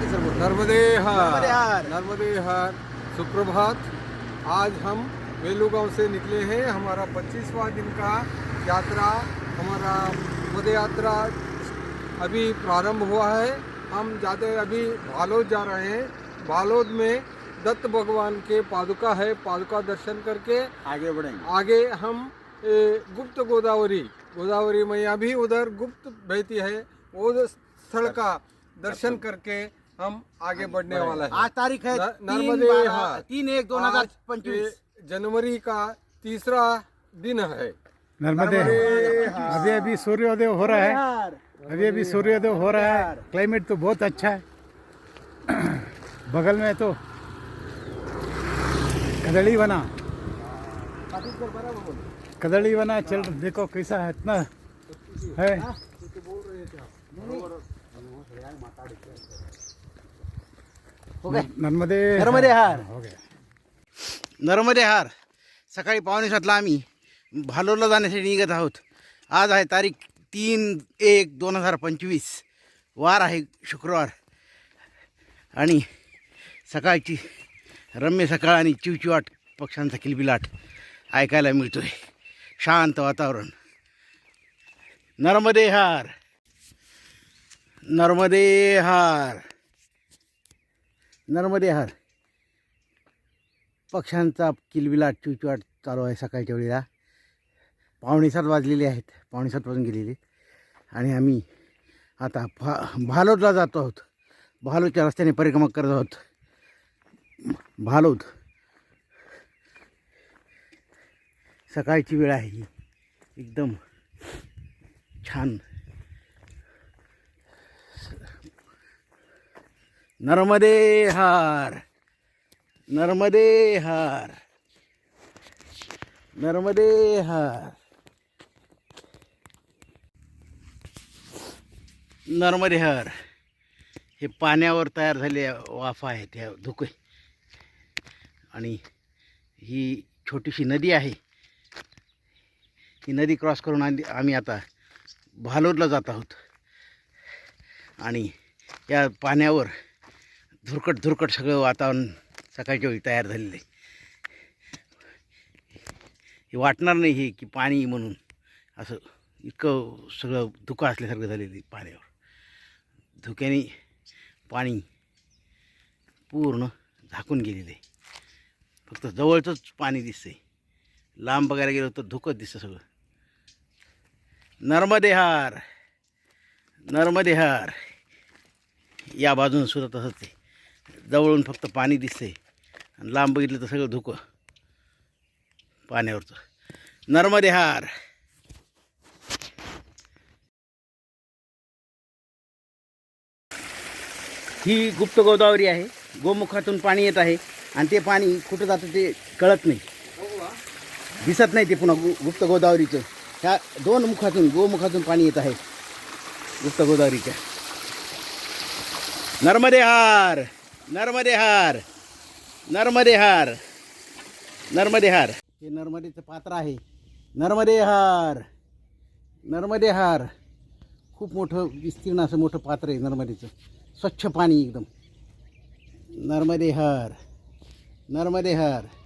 Sir नर्मदे हार नर्मदे हार। सुप्रभात। आज हम वेलू गाँव से निकले हैं। हमारा 25वां दिन का यात्रा हमारा पद यात्रा अभी प्रारंभ हुआ है। हम जाते अभी बालोद जा रहे हैं। बालोद में दत्त भगवान के पादुका है। पादुका दर्शन करके आगे बढ़ेंगे। आगे हम ए, गुप्त गोदावरी गोदावरी मैया भी उधर गुप्त बहती है। वो स्थल का दर्शन करके हम आगे बढ़ने वाला है। आज तारीख है तीन नर्मदे तीन एक दो हज़ार आज पंचवीस जनवरी का तीसरा दिन है। नर्मदे अभी अभी सूर्योदय हो रहा है। अभी अभी सूर्योदय हो रहा है। क्लाइमेट तो बहुत अच्छा है। बगल में तो कदली बना कदली बना चल देखो कैसा है इतना है। गए नर्मदे नर्मदे हार. गया नर्मदे हार. सकाळी पावणे सातला आम्ही भालोरला जाण्यासाठी निघत आहोत. आज आहे तारीख तीन एक दोन हजार पंचवीस. वार आहे शुक्रवार. आणि सकाळची रम्य सकाळ आणि चिवचिवाट पक्ष्यांचा किलबिलाट ऐकायला मिळतोय. शांत वातावरण. नर्मदे हार. नर्मदे हार. पक्ष्यांचा किलबिलाट चिवचिवाट चालू आहे सकाळच्या वेळेला. पावणे सात वाजलेले आहेत. पावणे सात वाजून गेलेले. आणि आम्ही आता भा भालोदला जातो आहोत. भालोदच्या रस्त्याने परिक्रमा करत आहोत. भालोद. सकाळची वेळ आहे ही. एकदम छान. नर्मदे हार नर्मदे हार नर्मदे हार नर्मदे हार. हे पाण्यावर तयार झाले वाफा आहेत ह्या धुके. आणि ही छोटीशी नदी आहे. ही नदी क्रॉस करून आम्ही आम्ही आता भालोरला जात आहोत. आणि या पाण्यावर धुरकट धुरकट सगळं वातावरण सकाळच्या वेळी तयार झालेलं आहे. हे वाटणार नाही हे की पाणी म्हणून असं इतकं सगळं धुकं असल्यासारखं झालेलं आहे पाण्यावर. धुक्याने पाणी पूर्ण झाकून गेलेलं आहे. फक्त जवळचंच पाणी दिसतंय. लांब बघायला गेलो तर धुकंच दिसतं सगळं. नर्मदेहार नर्मदेहार. या बाजून सुद्धा तसंच आहे. जवळून फक्त पाणी दिसते. आणि लांब बघितलं तर सगळं धुकं. पाण्यावरचं. नर्मदेहार ही गुप्त गोदावरी आहे. गोमुखातून पाणी येत आहे. आणि ते पाणी कुठं जातं ते कळत नाही. दिसत नाही ते पुन्हा गु गुप्त गोदावरीचं. ह्या दोन मुखातून गोमुखातून पाणी येत आहे. गुप्त गोदावरीच्या. नर्मदेहार नर्मदेहार नर्मदे हार नर्मदे हार नर्मदे हार हे नर्मदेचं पात्र आहे. नर्मदे हार नर्मदे हार खूप मोठं विस्तीर्ण असं मोठं पात्र आहे नर्मदेचं. स्वच्छ पाणी एकदम. नर्मदे हार नर्मदे हार